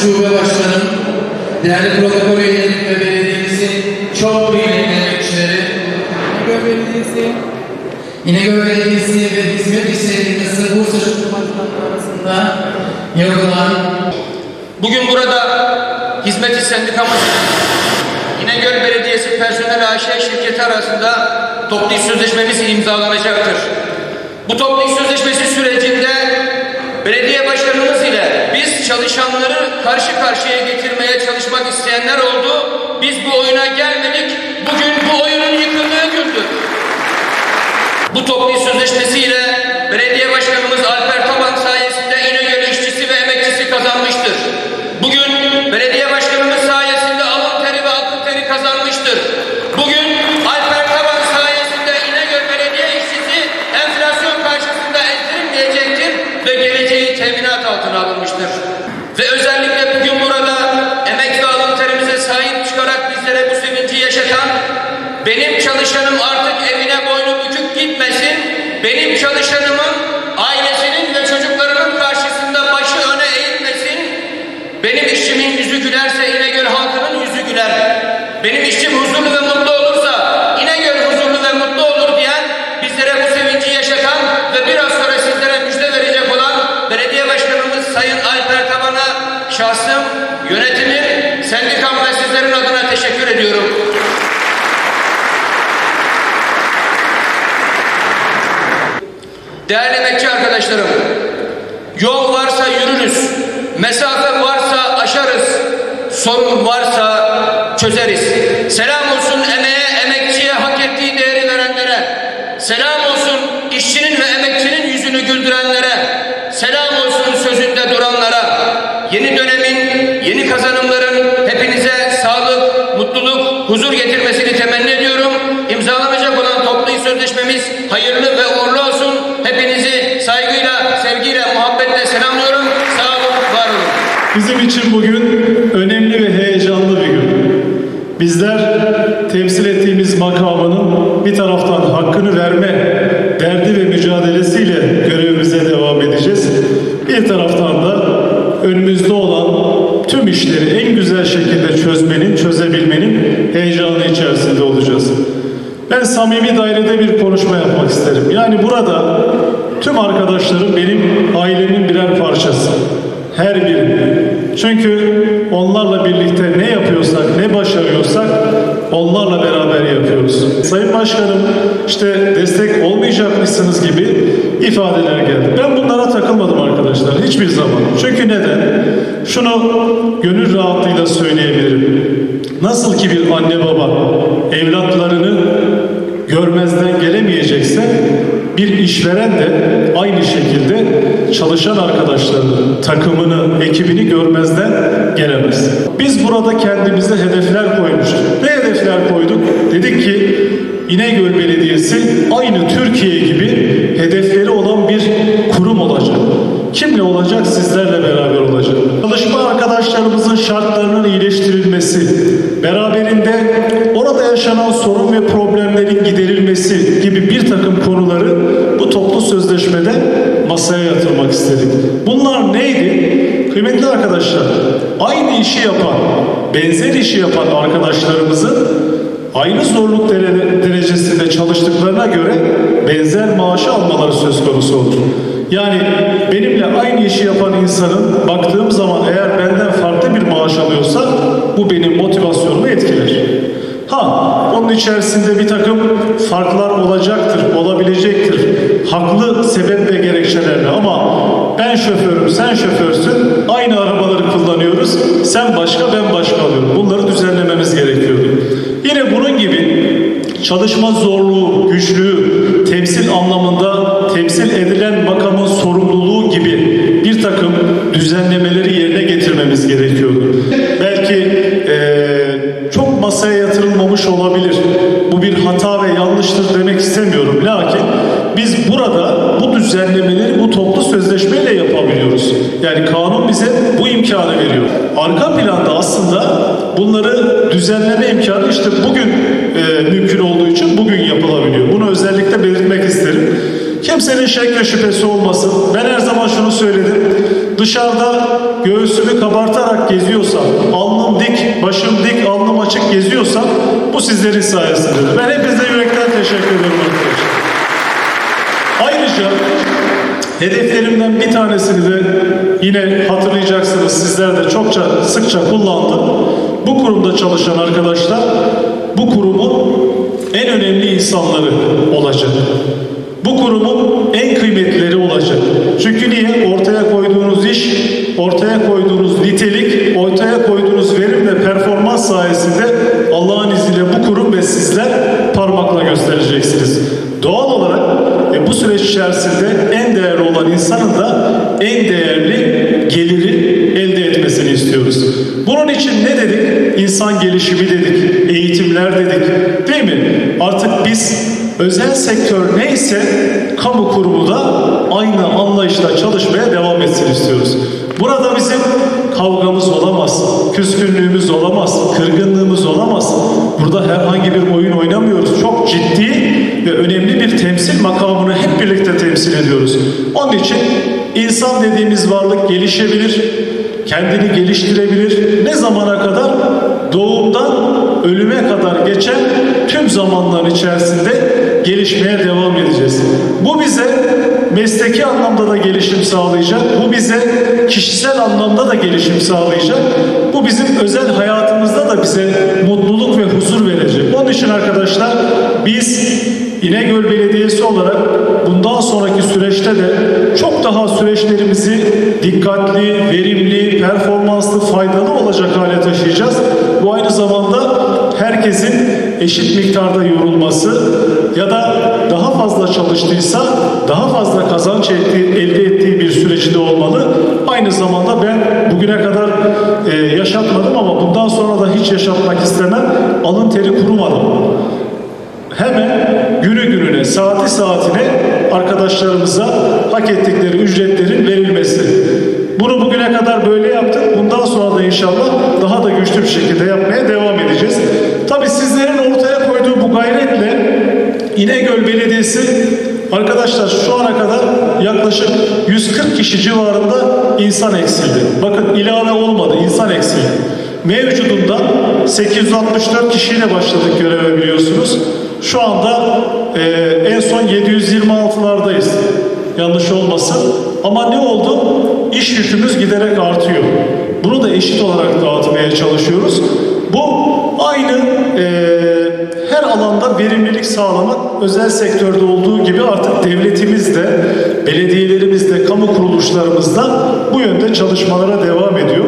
Şube Başkanım, değerli protokol üyeleri ve belediyemizin çok kıymetli emekçileri, İnegöl Belediyesi, İnegöl Belediyesi ve Hizmet İş Sendikası Bursa Şube Başkanlığı arasında yapılan Bugün burada Hizmet İş Sendikamız İnegöl Belediyesi Personel AŞ şirketi arasında toplu iş sözleşmemiz imzalanacaktır. Bu toplu iş sözleşmesi sürecinde belediye başkanımız ile biz çalışanları karşı karşıya getirmeye çalışmak isteyenler oldu. Biz bu oyuna gelmedik. Bugün bu oyunun yıkıldığı gündür. Bu toplu iş sözleşmesiyle çalışanım artık evine boynu bükük gitmesin. Benim çalışanımın ailesinin ve çocuklarının karşısında başı öne eğilmesin. Benim işçimin yüzü gülerse İnegöl halkının yüzü güler. Benim işçim huzurlu ve mutlu olursa İnegöl huzurlu ve mutlu olur diyen bizlere bu sevinci yaşatan ve biraz sonra sizlere müjde verecek olan belediye başkanımız Sayın Alper Taban'a şahsım, yönetimim, sendikam ve sizlerin adına teşekkür ediyorum. Değerli emekçi arkadaşlarım, yol varsa yürürüz, mesafe varsa aşarız, sorun varsa çözeriz. Selam olsun emeğe, emekçiye hak ettiği değeri verenlere. Selam olsun işçinin ve emekçinin yüzünü güldürenlere. Selam olsun sözünde duranlara. Yeni dönemin, yeni kazanımların hepinize sağlık, mutluluk, huzur getirmesini temenni ediyorum. İmzalanacak olan toplu sözleşmemiz hayırlı ve uğurlu Bizim için bugün önemli ve heyecanlı bir gün. Bizler temsil ettiğimiz makamının bir taraftan hakkını verme derdi ve mücadelesiyle görevimize devam edeceğiz. Bir taraftan da önümüzde olan tüm işleri en güzel şekilde çözmenin, çözebilmenin heyecanı içerisinde olacağız. Ben samimi dairede bir konuşma yapmak isterim. Yani burada tüm arkadaşlarım benim Çünkü onlarla birlikte ne yapıyorsak, ne başarıyorsak onlarla beraber yapıyoruz. Sayın Başkanım işte destek olmayacakmışsınız gibi ifadeler geldi. Ben bunlara takılmadım arkadaşlar hiçbir zaman. Çünkü neden? Şunu gönül rahatlığıyla söyleyebilirim. Nasıl ki bir anne baba evlatlarını görmezden gelemeyecekse bir işveren de aynı şekilde çalışan arkadaşlarını, takımını, ekibini görmezden gelemez. Biz burada kendimize hedefler koymuştuk. Ne hedefler koyduk? Dedik ki İnegöl Belediyesi aynı Türkiye gibi hedefleri olan bir kurum olacak. Kimle olacak? Sizlerle beraber olacak. Çalışma arkadaşlarımızın şartlarının iyileştirilmesi, beraberinde orada yaşanan sorun ve problemlerin giderilmesi gibi bir takım konuları bu toplu sözleşmede masaya yatırmak istedik. Bunlar neydi? Kıymetli arkadaşlar, aynı işi yapan, benzer işi yapan arkadaşlarımızın aynı zorluk dere- derecesinde çalıştıklarına göre benzer maaşı almaları söz konusu olur. Yani benimle aynı işi yapan insanın baktığım zaman eğer benden farklı bir maaş alıyorsa bu benim motivasyonumu etkiler. Ha, onun içerisinde bir takım farklar olacaktır, olabilecektir. Haklı sebep ve gerekçelerle ama ben şoförüm, sen şoförsün, aynı arabaları kullanıyoruz, sen başka, ben başka alıyorum. Bunları düzenlememiz gerekiyordu. Yine bunun gibi çalışma zorluğu, güçlüğü, temsil anlamında temsil edilen makamın sorumluluğu gibi bir takım düzenlemeleri yerine getirmemiz gerekiyordu. Belki eee, çok masaya yatırılmamış olabilir. Bu bir hata ve yanlıştır demek istemiyorum. Lakin biz burada bu düzenlemeleri bu toplu sözleşmeyle yapabiliyoruz. Yani kanun bize bu imkanı veriyor. Arka planda aslında bunları düzenleme imkanı işte bugün e, mümkün olduğu için bugün yapılabiliyor. Bunu özellikle belirtmek isterim. Kimsenin şek ve şüphesi olmasın. Ben her zaman şunu söyledim. Dışarıda göğsümü kabartarak geziyorsam, alnım dik, başım dik, alnım açık geziyorsam bu sizlerin sayesindedir. Ben hepinize yürekten teşekkür ederim arkadaşlar. Ayrıca hedeflerimden bir tanesini de yine hatırlayacaksınız sizler de çokça sıkça kullandım. Bu kurumda çalışan arkadaşlar bu kurumun en önemli insanları olacak. Bu kurumun en kıymetlileri olacak. Çünkü niye? Ortaya koyduğunuz iş, ortaya koyduğunuz nitelik, ortaya koyduğunuz verim ve performans sayesinde Allah'ın izniyle bu kurum ve sizler parmakla göstereceksiniz. Doğal olarak e, bu süreç içerisinde en değerli olan insanın da en değerli geliri elde etmesini istiyoruz. Bunun için ne dedik? İnsan gelişimi dedik, eğitimler dedik. Değil mi? Artık biz özel sektör neyse kamu kurumu da aynı anlayışla çalışmaya devam etsin istiyoruz. Burada bizim kavgamız olamaz, küskünlüğümüz olamaz, kırgınlığımız olamaz. Burada herhangi bir oyun oynamıyoruz. Çok ciddi ve önemli bir temsil makamını hep birlikte temsil ediyoruz. Onun için insan dediğimiz varlık gelişebilir, kendini geliştirebilir. Ne zamana kadar? Doğumdan ölüme kadar geçen tüm zamanların içerisinde gelişmeye devam edeceğiz. Bu bize mesleki anlamda da gelişim sağlayacak. Bu bize kişisel anlamda da gelişim sağlayacak. Bu bizim özel hayatımızda da bize mutluluk ve huzur verecek. Onun için arkadaşlar biz İnegöl Belediyesi olarak bundan sonraki süreçte de çok daha süreçlerimizi dikkatli, verimli, performanslı, faydalı olacak hale taşıyacağız. Bu aynı zamanda herkesin eşit miktarda yorulması ya da daha fazla çalıştıysa daha fazla kazanç elde ettiği bir süreçte olmalı. Aynı zamanda ben bugüne kadar e, yaşatmadım ama bundan sonra da hiç yaşatmak istemem. Alın teri kurumadım hemen günü gününe, saati saatine arkadaşlarımıza hak ettikleri ücretlerin verilmesi. Bunu bugüne kadar böyle yaptık. Bundan sonra da inşallah daha da güçlü bir şekilde yapmaya devam edeceğiz. Tabii sizlerin ortaya koyduğu bu gayretle İnegöl Belediyesi arkadaşlar şu ana kadar yaklaşık 140 kişi civarında insan eksildi. Bakın ilave olmadı, insan eksildi. Mevcudundan 864 kişiyle başladık göreve biliyorsunuz. Şu anda e, en son 726'lardayız. Yanlış olmasın. Ama ne oldu? İş yükümüz giderek artıyor. Bunu da eşit olarak dağıtmaya çalışıyoruz. Bu aynı e, her alanda verimlilik sağlamak özel sektörde olduğu gibi artık devletimiz de, belediyelerimiz de, kamu kuruluşlarımız da bu yönde çalışmalara devam ediyor.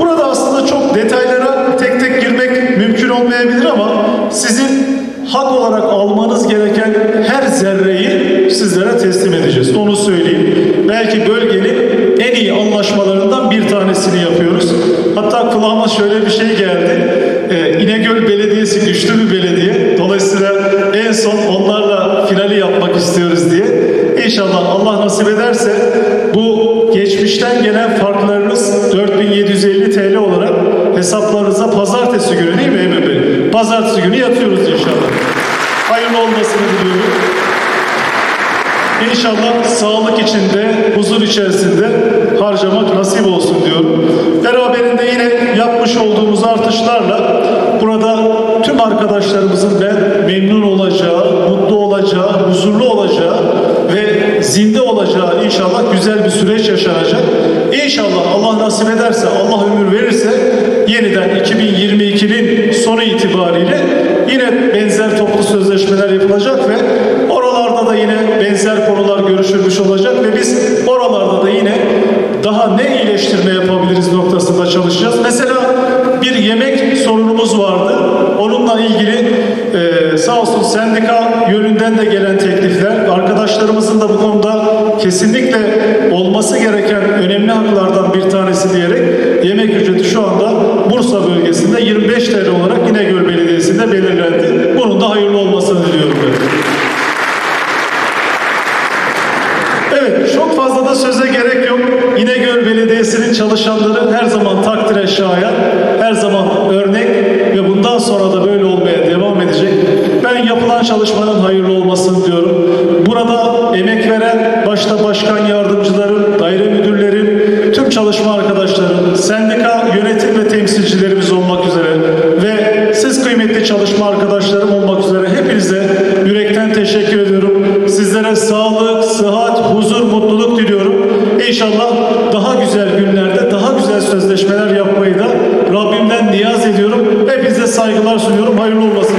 Burada aslında çok detaylara tek tek girmek mümkün olmayabilir ama sizin hak olarak almanız gereken her zerreyi sizlere teslim edeceğiz. Onu söyleyeyim. Belki bölgenin en iyi anlaşmalarından bir tanesini yapıyoruz. Hatta kulağıma şöyle bir şey geldi. Ee, İnegöl Belediyesi güçlü bir belediye. Dolayısıyla en son onlarla finali yapmak istiyoruz diye. İnşallah Allah nasip ederse bu geçmişten gelen farklarınız 4750 TL olarak hesaplarınıza pazartesi günü değil mi Emin Bey? Pazartesi günü yatıyoruz inşallah. Hayırlı olmasını diliyorum. İnşallah sağlık içinde, huzur içerisinde harcamak nasip olsun diyorum. Beraberinde yine yapmış olduğumuz artışlarla burada tüm arkadaşlarımızın ben memnun olacağı, mutlu olacağı, huzurlu olacağı ve zinde olacağı inşallah güzel bir süreç yaşanacak. İnşallah Allah nasip ederse, Allah ömür verirse yeniden 2022'nin sonu itibariyle yine benzer toplu sözleşmeler yapılacak ve oralarda da yine benzer konular görüşülmüş olacak ve biz oralarda da yine daha ne iyileştirme yapabiliriz noktasında çalışacağız. Mesela bir yemek sorunumuz vardı. Onunla ilgili e, sağ olsun sendika yönünden de gelen teklifler, arkadaşlarımızın da bu konuda kesinlikle olması gereken önemli haklardan bir tanesi diyerek yemek ücreti şu anda Bursa bölgesinde 25 TL olarak İnegöl Belediyesi'nde belirlendi. Bunun da hayırlı olmasını diliyorum ben. Tesisinin çalışanları her zaman takdire şayan, her zaman örnek ve bundan sonra da böyle olmaya devam edecek. Ben yapılan çalışmanın hayırlı olmasını diyorum. Burada emek veren başta başkan yardımcılarım, daire müdürlerim, tüm çalışma arkadaşlarım, sendika saygılar sunuyorum. Hayırlı olmasın.